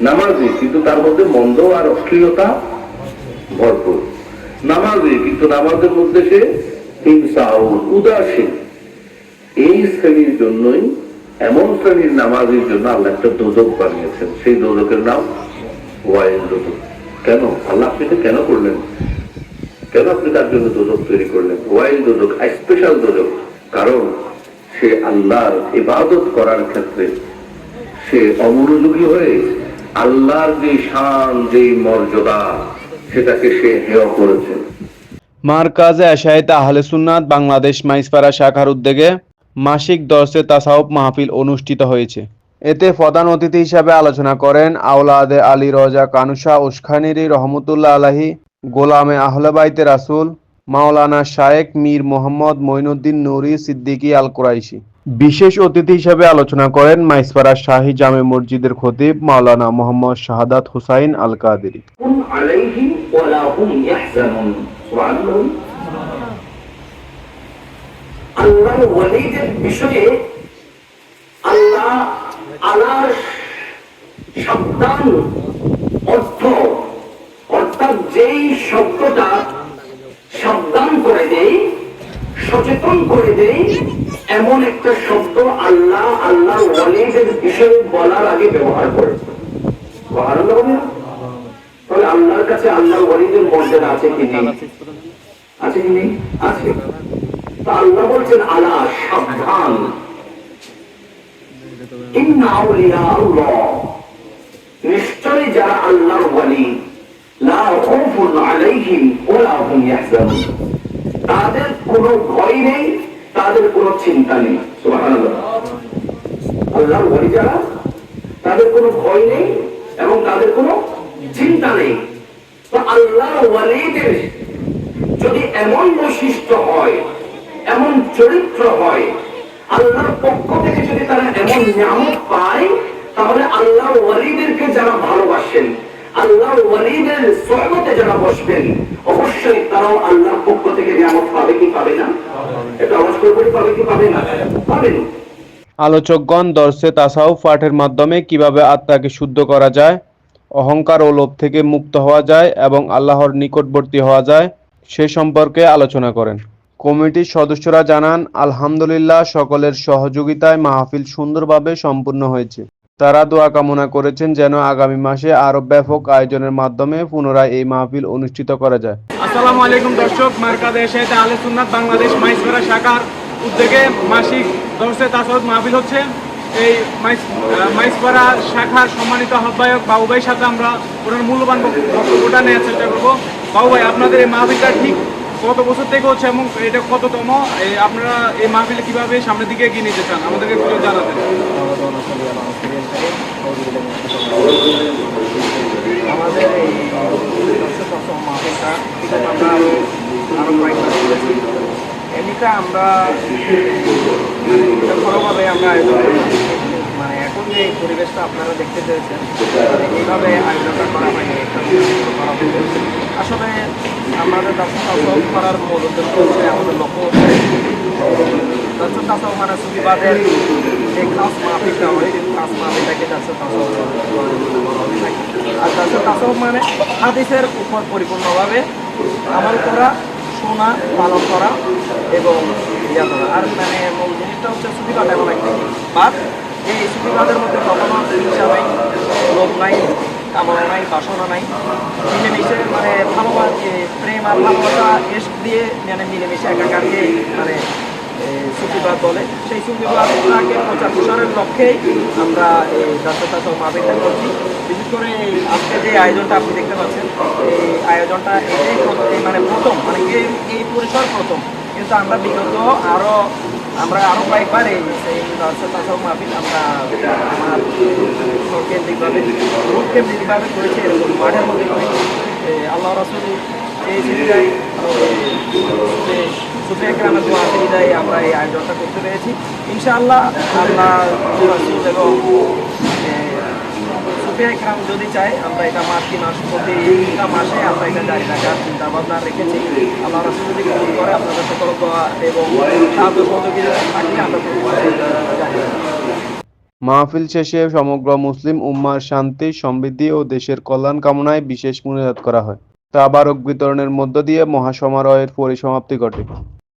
নামাজি, কিন্তু তার মধ্যে মন্দ আর অশ্লীলতা ভরপুর। নামাজি, কিন্তু নামাজের মধ্যে সে হিংসা উদাসীন। এই শ্রেণির জন্যই, এমন শ্রেণির নামাজের জন্য আল্লাহ একটা দোজক বানিয়েছেন। সেই দোজকের নাম ওয়াইল দোজক কেন? আল্লাহ আপনি কেন করলেন? কেন আপনি তার জন্য দোজক তৈরি করলেন? ওয়াইল দোজক, স্পেশাল দোজক। কারণ সে আল্লাহর ইবাদত করার ক্ষেত্রে সে অমনোযোগী হয়ে আল্লাহর যে শান, যে মর্যাদা, সেটাকে সে হেয় করেছে। মারকাজে আশায়েত আহলে সুন্নাত বাংলাদেশ মাইসপাড়া শাখার উদ্যোগে মাসিক দর্শে তাসাউফ মাহফিল অনুষ্ঠিত হয়েছে। এতে প্রধান অতিথি হিসাবে আলোচনা করেন আওলাদে আলী রজা কানুষা উস্খানিরি রহমতুল্লাহ আলাহি, গোলামে আহলে বাইতে রাসুল, মাওলানা শায়েক মীর মোহাম্মদ মঈনুদ্দিন নুরি সিদ্দিকী আল কুরাইশি বিশেষ অতিথি হিসেবে আলোচনা করেন মাইসপাড়া শাহী জামে মসজিদের খতিব মাওলানা মোহাম্মদ শাহাদাত হুসাইন আল কাদেরি অর্থ, অর্থাৎ যেই শব্দটা সচেতন করে দেয় এমন একটা শব্দ আল্লাহ আল্লাহ ওয়ালিদের বিষয়ে বলার আগে ব্যবহার করে। বলে? তাহলে আল্লাহর কাছে আল্লাহর ওয়ালিদের মর্যাদা আছে কি নেই? আছে কি নেই? আছে। তা আল্লাহ বলছেন, আলা সাবধান। আল্লাহ। নিশ্চয়ই যারা আল্লাহর ওয়ালি, লা ওয়ালা হুম ইয়াহজানুন। তাদের কোনো ভয় নেই, তাদের কোনো চিন্তা নেই। আল্লাহর ওয়ালি যারা তাদের কোনো ভয় নেই এবং তাদের কোনো চিন্তা নেই। তো আল্লাহর ওয়ালিদের যদি এমন বৈশিষ্ট্য হয়, এমন চরিত্র হয়, আল্লাহর পক্ষ থেকে যদি তারা এমন নিয়ামত পায়, তাহলে আল্লাহ ওয়ালিদেরকে যারা ভালোবাসেন আল্লাহ ওয়ালিদের যারা বসবেন। অবশ্যই তারাও আল্লাহর পক্ষ থেকে নিয়ামত পাবে কি পাবে না? এটা অবশ্যই করে পাবে কি পাবে না? পাবেন আলোচকগণ দর্শে তাসাউফ পাঠের মাধ্যমে কীভাবে আত্মাকে শুদ্ধ করা যায়, অহংকার ও লোভ থেকে মুক্ত হওয়া যায় এবং আল্লাহর নিকটবর্তী হওয়া যায়, সে সম্পর্কে আলোচনা করেন। কমিটির সদস্যরা জানান, আলহামদুলিল্লাহ সকলের সহযোগিতায় মাহফিল সুন্দরভাবে সম্পূর্ণ হয়েছে। তারা দোয়া কামনা করেছেন যেন আগামী মাসে আরও ব্যাপক আয়োজনের মাধ্যমে পুনরায় এই মাহফিল অনুষ্ঠিত করা যায়। আসসালামু আলাইকুম দর্শক মার্কাজে এসেতে আলে সুন্নাত বাংলাদেশ মাইসপাড়া শাখার উদ্যোগে মাসিক দর্শে তাসরত মাহফিল হচ্ছে। এই মাইসপাড়া শাখার সম্মানিত আহ্বায়ক বাবু ভাইয়ের সাথে আমরা ওনার মূল্যবান বক- বক্তব্যটা নেওয়ার চেষ্টা করব। বাবু ভাই, আপনাদের এই মাহফিলটা ঠিক কত বছর থেকে হচ্ছে এবং এটা কততম? আপনারা এই মাহফিলে কীভাবে সামনের দিকে এগিয়ে নিতে চান? আমাদেরকে একটু জানাতেন আমাদের এই দর্শক মাহফিলটা বিগত আমরা আরও আরও কয়েক মাস করেছি এমনিতে আমরা ভালোভাবে আমরা আয়োজন করি মানে এখন যে পরিবেশটা আপনারা দেখতে পেয়েছেন এইভাবে আয়োজনটা করা হয়নি আসলে আমাদের তাসব করার মূল উদ্দেশ্য হচ্ছে আমাদের লক্ষ্য হচ্ছে দর্শক তাসব মানে সুবিবাদের যে খাস মাহফিলটা হয় খাস মাহফিলটাকে দর্শক তাসব আর তাসব মানে হাদিসের উপর পরিপূর্ণভাবে আমল করা শোনা পালন করা এবং ইয়া করা। আর মানে মূল জিনিসটা হচ্ছে সুবিধা এমন একটা বাদ এই সুবিধাদের মধ্যে কখনো হিংসা নাই লোভ নাই, কামনা নাই, বাসনা নাই। মিলেমিশে মানে ভালোবাসা প্রেম আর ভালোবাসা এস দিয়ে মানে মিলেমিশে একাকারকে মানে সুফিবাদ বলে। সেই সুফিবাদটাকে প্রচার প্রসারের লক্ষ্যেই আমরা এই দর্শকতা সহ মাহফিলটা করছি। বিশেষ করে এই আজকে যে আয়োজনটা আপনি দেখতে পাচ্ছেন, এই আয়োজনটা এটাই মানে প্রথম মানে এই এই পরিসর প্রথম। কিন্তু আমরা বিগত আরও আমরা আরও কয়েকবার এই দর্শকতা সহ মাহফিল আমরা আমার কেন্দ্রিকভাবে গ্রুপ কেন্দ্রিকভাবে করেছি, এরকম মাঠের মধ্যে আল্লাহ রসুল এই সুবিধায় মাহফিল শেষে সমগ্র মুসলিম উম্মার শান্তি, সমৃদ্ধি ও দেশের কল্যাণ কামনায় বিশেষ মুনাজাত করা হয়। তাবারক বিতরণের মধ্য দিয়ে মহাসমারোহের পরিসমাপ্তি ঘটে।